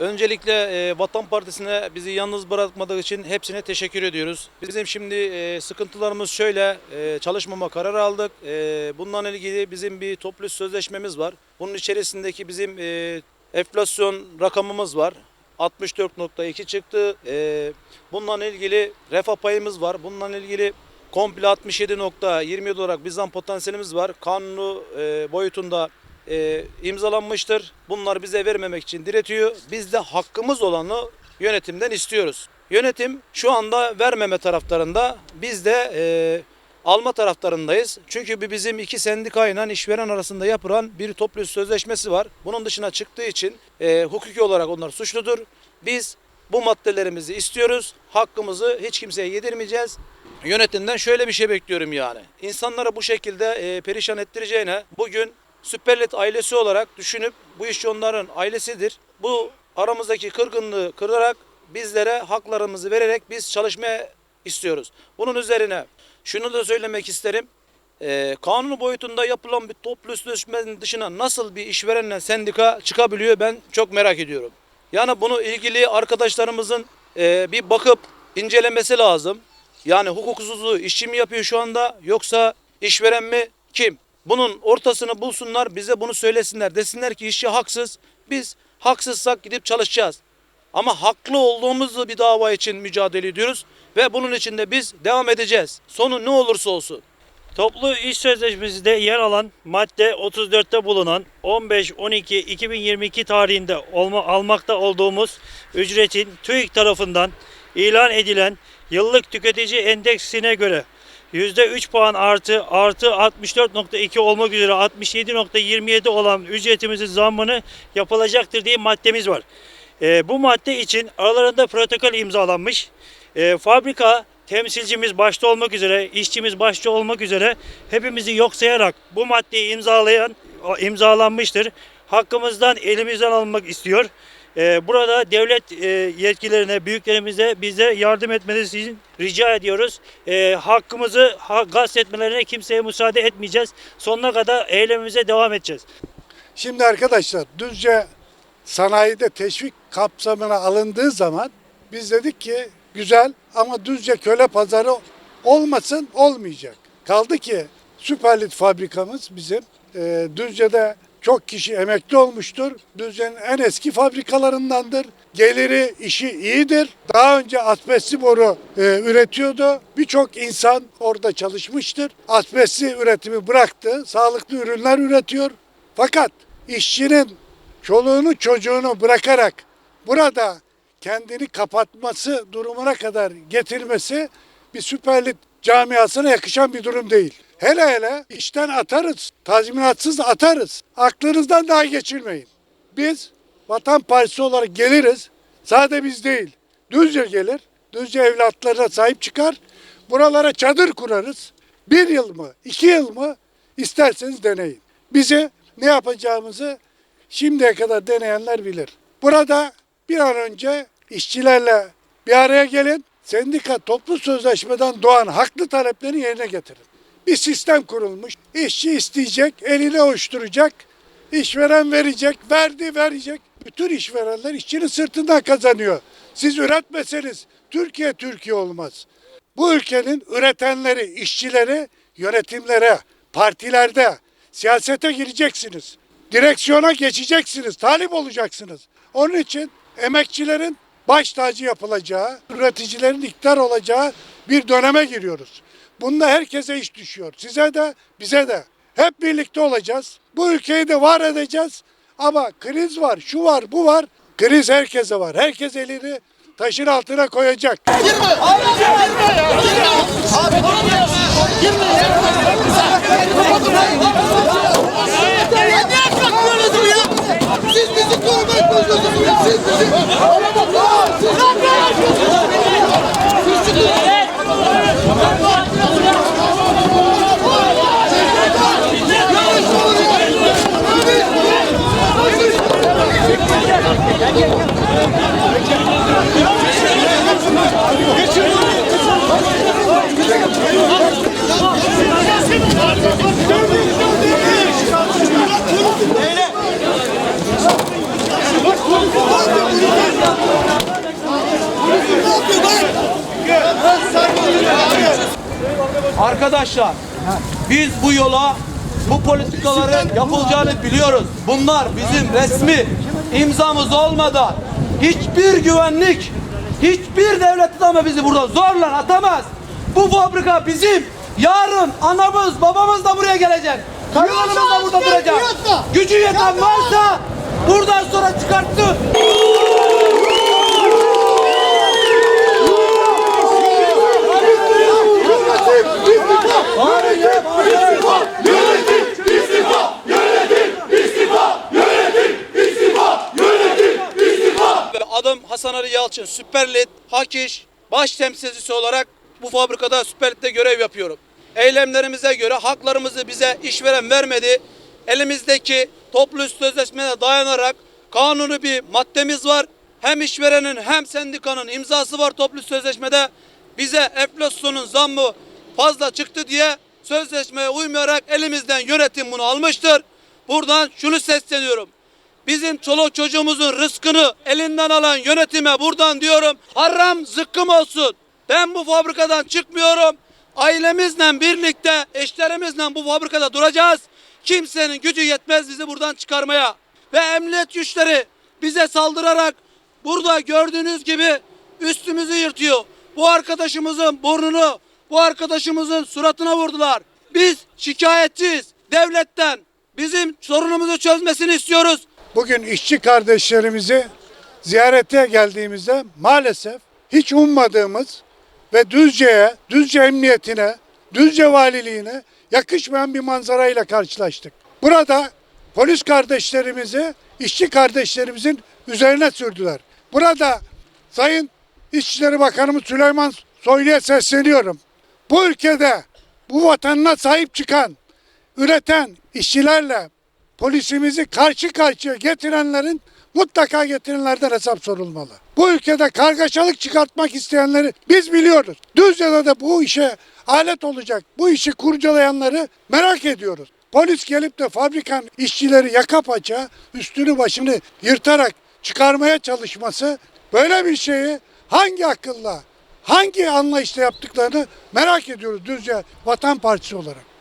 Öncelikle e, Vatan Partisi'ne bizi yalnız bırakmadığı için hepsine teşekkür ediyoruz. Bizim şimdi e, sıkıntılarımız şöyle, e, çalışmama kararı aldık. E, bununla ilgili bizim bir toplu sözleşmemiz var. Bunun içerisindeki bizim e, enflasyon rakamımız var. 64.2 çıktı. E, bununla ilgili refah payımız var. Bununla ilgili komple 67.27 olarak bizden potansiyelimiz var. Kanunu e, boyutunda e, imzalanmıştır. Bunlar bize vermemek için diretiyor. Biz de hakkımız olanı yönetimden istiyoruz. Yönetim şu anda vermeme taraftarında. Biz de e, alma taraftarındayız. Çünkü bir bizim iki sendikayla işveren arasında yapılan bir toplu sözleşmesi var. Bunun dışına çıktığı için e, hukuki olarak onlar suçludur. Biz bu maddelerimizi istiyoruz. Hakkımızı hiç kimseye yedirmeyeceğiz. Yönetimden şöyle bir şey bekliyorum yani. İnsanları bu şekilde e, perişan ettireceğine bugün Süperlit ailesi olarak düşünüp bu iş onların ailesidir. Bu aramızdaki kırgınlığı kırarak bizlere haklarımızı vererek biz çalışmaya istiyoruz. Bunun üzerine şunu da söylemek isterim. Ee, kanun boyutunda yapılan bir toplu sözleşmenin dışına nasıl bir işverenle sendika çıkabiliyor ben çok merak ediyorum. Yani bunu ilgili arkadaşlarımızın e, bir bakıp incelemesi lazım. Yani hukuksuzluğu işçi mi yapıyor şu anda yoksa işveren mi kim? Bunun ortasını bulsunlar bize bunu söylesinler. Desinler ki işçi haksız. Biz haksızsak gidip çalışacağız. Ama haklı olduğumuz bir dava için mücadele ediyoruz. Ve bunun için de biz devam edeceğiz. Sonu ne olursa olsun. Toplu iş sözleşmesinde yer alan madde 34'te bulunan 15-12-2022 tarihinde olma, almakta olduğumuz ücretin TÜİK tarafından ilan edilen yıllık tüketici endeksine göre %3 puan artı artı 64.2 olmak üzere 67.27 olan ücretimizin zammını yapılacaktır diye maddemiz var. Ee, bu madde için aralarında protokol imzalanmış. Ee, fabrika temsilcimiz başta olmak üzere, işçimiz başta olmak üzere hepimizi yok sayarak bu maddeyi imzalayan imzalanmıştır. Hakkımızdan elimizden almak istiyor. Ee, burada devlet e, yetkilerine, büyüklerimize bize yardım etmenizi için rica ediyoruz. Ee, hakkımızı ha, gasp etmelerine kimseye müsaade etmeyeceğiz. Sonuna kadar eylemimize devam edeceğiz. Şimdi arkadaşlar Düzce sanayide teşvik kapsamına alındığı zaman biz dedik ki güzel ama Düzce köle pazarı olmasın olmayacak. Kaldı ki Süperlit fabrikamız bizim e, Düzce'de çok kişi emekli olmuştur. Düzce'nin en eski fabrikalarındandır. Geliri, işi iyidir. Daha önce asbestli boru e, üretiyordu. Birçok insan orada çalışmıştır. Asbestli üretimi bıraktı. Sağlıklı ürünler üretiyor. Fakat işçinin çoluğunu çocuğunu bırakarak burada kendini kapatması durumuna kadar getirmesi bir süperlit camiasına yakışan bir durum değil. Hele hele işten atarız, tazminatsız atarız. Aklınızdan daha geçirmeyin. Biz Vatan Partisi olarak geliriz. Sadece biz değil. Düzce gelir. Düzce evlatlarına sahip çıkar. Buralara çadır kurarız. Bir yıl mı, iki yıl mı isterseniz deneyin. Bizi ne yapacağımızı şimdiye kadar deneyenler bilir. Burada bir an önce işçilerle bir araya gelin. Sendika toplu sözleşmeden doğan haklı taleplerini yerine getirin. Bir sistem kurulmuş. İşçi isteyecek, elini ovuşturacak. işveren verecek, verdi verecek. Bütün işverenler işçinin sırtından kazanıyor. Siz üretmeseniz Türkiye Türkiye olmaz. Bu ülkenin üretenleri, işçileri yönetimlere, partilerde, siyasete gireceksiniz. Direksiyona geçeceksiniz, talip olacaksınız. Onun için emekçilerin baş tacı yapılacağı, üreticilerin iktidar olacağı bir döneme giriyoruz. Bunda herkese iş düşüyor. Size de, bize de. Hep birlikte olacağız. Bu ülkeyi de var edeceğiz. Ama kriz var, şu var, bu var. Kriz herkese var. Herkes elini taşın altına koyacak. Ya niye kalkmıyorsunuz ya? Siz bizi kovmaya çalışıyorsunuz ya. Siz bizi... Siz ne Arkadaşlar biz bu yola bu politikaların yapılacağını biliyoruz. Bunlar bizim resmi imzamız olmadan hiçbir güvenlik, hiçbir devlet adamı bizi buradan zorla atamaz. Bu fabrika bizim. Yarın anamız, babamız da buraya gelecek. Karılarımız da burada duracak. Gücü yeten varsa buradan sonra çıkartsın. Adım Hasan Ali Yalçın. Süper Lig, Hakiş, baş temsilcisi olarak bu fabrikada Süper Lig'de görev yapıyorum. Eylemlerimize göre haklarımızı bize işveren vermedi. Elimizdeki toplu sözleşmeye dayanarak kanunu bir maddemiz var. Hem işverenin hem sendikanın imzası var toplu sözleşmede. Bize enflasyonun zammı fazla çıktı diye sözleşmeye uymayarak elimizden yönetim bunu almıştır. Buradan şunu sesleniyorum. Bizim çoluk çocuğumuzun rızkını elinden alan yönetime buradan diyorum haram zıkkım olsun. Ben bu fabrikadan çıkmıyorum. Ailemizle birlikte eşlerimizle bu fabrikada duracağız. Kimsenin gücü yetmez bizi buradan çıkarmaya. Ve emniyet güçleri bize saldırarak burada gördüğünüz gibi üstümüzü yırtıyor. Bu arkadaşımızın burnunu, bu arkadaşımızın suratına vurdular. Biz şikayetçiyiz devletten. Bizim sorunumuzu çözmesini istiyoruz. Bugün işçi kardeşlerimizi ziyarete geldiğimizde maalesef hiç ummadığımız ve Düzce'ye, Düzce Emniyetine, Düzce Valiliğine yakışmayan bir manzarayla karşılaştık. Burada polis kardeşlerimizi, işçi kardeşlerimizin üzerine sürdüler. Burada Sayın İçişleri Bakanımız Süleyman Soylu'ya sesleniyorum. Bu ülkede bu vatanına sahip çıkan, üreten işçilerle polisimizi karşı karşıya getirenlerin mutlaka getirenlerden hesap sorulmalı. Bu ülkede kargaşalık çıkartmak isteyenleri biz biliyoruz. Düzce'de de bu işe alet olacak, bu işi kurcalayanları merak ediyoruz. Polis gelip de fabrikanın işçileri yaka paça üstünü başını yırtarak çıkarmaya çalışması böyle bir şeyi hangi akılla, hangi anlayışla yaptıklarını merak ediyoruz Düzce Vatan Partisi olarak.